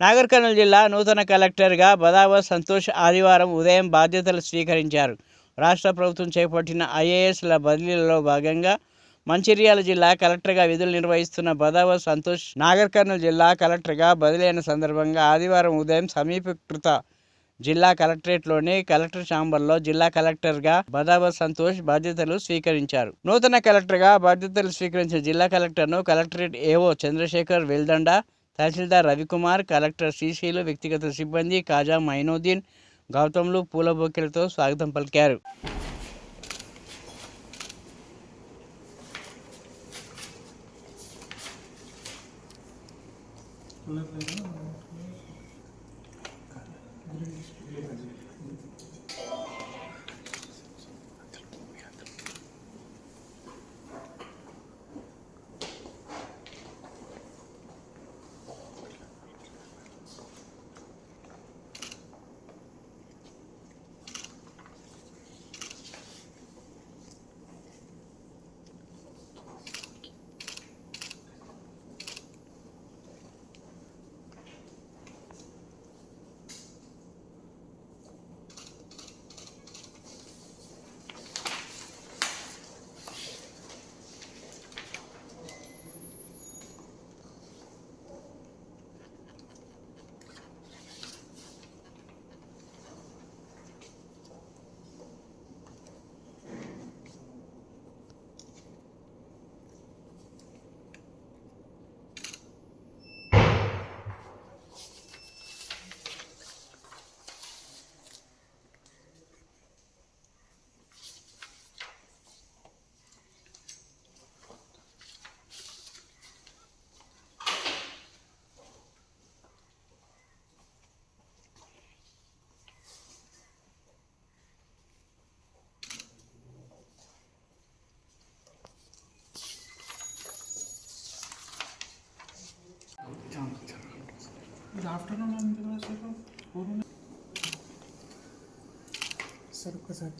నాగర్ కర్నూలు జిల్లా నూతన కలెక్టర్గా బదావ సంతోష్ ఆదివారం ఉదయం బాధ్యతలు స్వీకరించారు. రాష్ట్ర ప్రభుత్వం చేపట్టిన ఐఏఎస్ల బదిలీలలో భాగంగా మంచిర్యాల జిల్లా కలెక్టర్గా విధులు నిర్వహిస్తున్న బదావర్ సంతోష్ నాగర్ కర్నూలు జిల్లా కలెక్టర్గా బదిలీ సందర్భంగా ఆదివారం ఉదయం సమీపకృత జిల్లా కలెక్టరేట్లోని కలెక్టర్ ఛాంబర్లో జిల్లా కలెక్టర్గా బదావా సంతోష్ బాధ్యతలు స్వీకరించారు. నూతన కలెక్టర్గా బాధ్యతలు స్వీకరించిన జిల్లా కలెక్టర్ను collectorate AO Chandrasekhar Veldanda tahsildar Ravikumar collector Srisailu వ్యక్తిగత సిబ్బంది కాజా మైనోద్దీన్ గౌతమ్లు పూల బొక్కెలతో స్వాగతం పలికారు. ఇది आफ्टरनून सर को सर